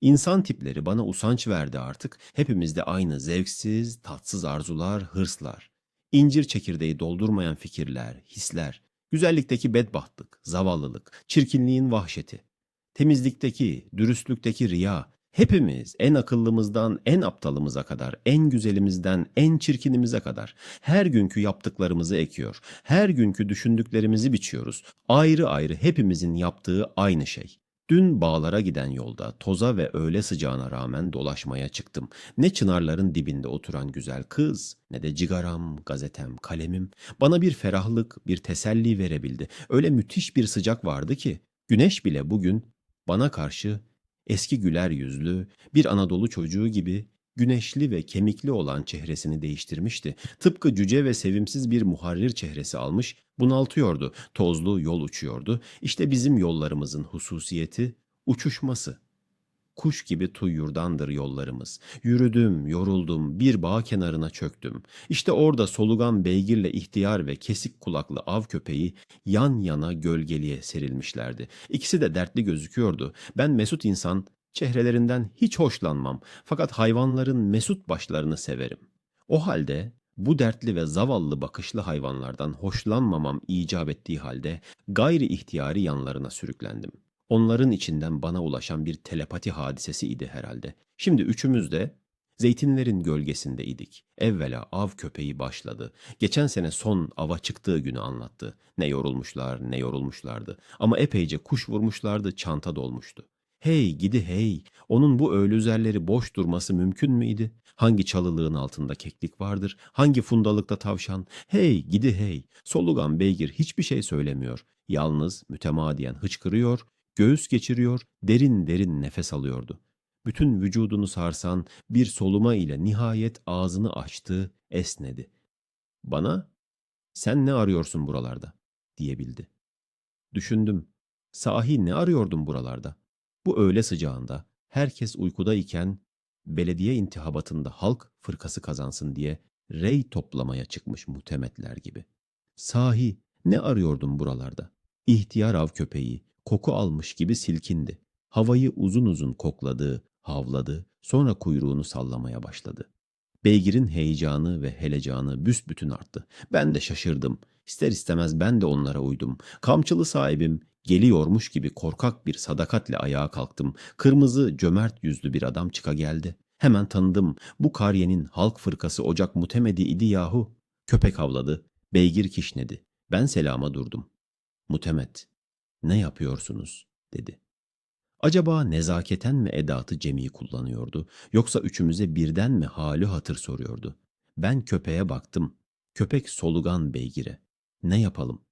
İnsan tipleri bana usanç verdi artık. Hepimizde aynı zevksiz, tatsız arzular, hırslar. İncir çekirdeği doldurmayan fikirler, hisler. Güzellikteki bedbahtlık, zavallılık, çirkinliğin vahşeti. Temizlikteki, dürüstlükteki riya. Hepimiz en akıllımızdan en aptalımıza kadar, en güzelimizden en çirkinimize kadar her günkü yaptıklarımızı ekiyor. Her günkü düşündüklerimizi biçiyoruz. Ayrı ayrı hepimizin yaptığı aynı şey. Dün bağlara giden yolda toza ve öğle sıcağına rağmen dolaşmaya çıktım. Ne çınarların dibinde oturan güzel kız, ne de cigaram, gazetem, kalemim bana bir ferahlık, bir teselli verebildi. Öyle müthiş bir sıcak vardı ki güneş bile bugün bana karşı eski güler yüzlü, bir Anadolu çocuğu gibi güneşli ve kemikli olan çehresini değiştirmişti. Tıpkı cüce ve sevimsiz bir muharrir çehresi almış, bunaltıyordu. Tozlu yol uçuyordu. İşte bizim yollarımızın hususiyeti uçuşması. Kuş gibi tuyyurdandır yollarımız. Yürüdüm, yoruldum, bir bağ kenarına çöktüm. İşte orada solugan beygirle ihtiyar ve kesik kulaklı av köpeği yan yana gölgeliğe serilmişlerdi. İkisi de dertli gözüküyordu. Ben mesut insan, çehrelerinden hiç hoşlanmam. Fakat hayvanların mesut başlarını severim. O halde bu dertli ve zavallı bakışlı hayvanlardan hoşlanmamam icap ettiği halde gayri ihtiyari yanlarına sürüklendim. Onların içinden bana ulaşan bir telepati hadisesi idi herhalde. Şimdi üçümüz de zeytinlerin gölgesinde idik. Evvela av köpeği başladı. Geçen sene son ava çıktığı günü anlattı. Ne yorulmuşlar, ne yorulmuşlardı. Ama epeyce kuş vurmuşlardı, çanta dolmuştu. Hey gidi hey, onun bu öğle üzerleri boş durması mümkün müydi? Hangi çalılığın altında keklik vardır? Hangi fundalıkta tavşan? Hey gidi hey, solugan beygir hiçbir şey söylemiyor. Yalnız mütemadiyen hıçkırıyor, göğüs geçiriyor, derin derin nefes alıyordu. Bütün vücudunu sarsan bir soluma ile nihayet ağzını açtı, esnedi. Bana, sen ne arıyorsun buralarda? diyebildi. Düşündüm, sahi ne arıyordum buralarda? Bu öğle sıcağında herkes uykudayken belediye intihabatında halk fırkası kazansın diye rey toplamaya çıkmış muhtemetler gibi. Sahi ne arıyordum buralarda? İhtiyar av köpeği koku almış gibi silkindi. Havayı uzun uzun kokladı, havladı, sonra kuyruğunu sallamaya başladı. Beygirin heyecanı ve helecanı büsbütün arttı. Ben de şaşırdım. İster istemez ben de onlara uydum. Kamçılı sahibim geliyormuş gibi korkak bir sadakatle ayağa kalktım. Kırmızı, cömert yüzlü bir adam çıka geldi. Hemen tanıdım. Bu kariyenin halk fırkası ocak mutemedi idi yahu. Köpek havladı. Beygir kişnedi. Ben selama durdum. Mutemet, ne yapıyorsunuz? dedi. Acaba nezaketen mi edatı cemi kullanıyordu, yoksa üçümüze birden mi hali hatır soruyordu? Ben köpeğe baktım. Köpek solugan beygire. Ne yapalım?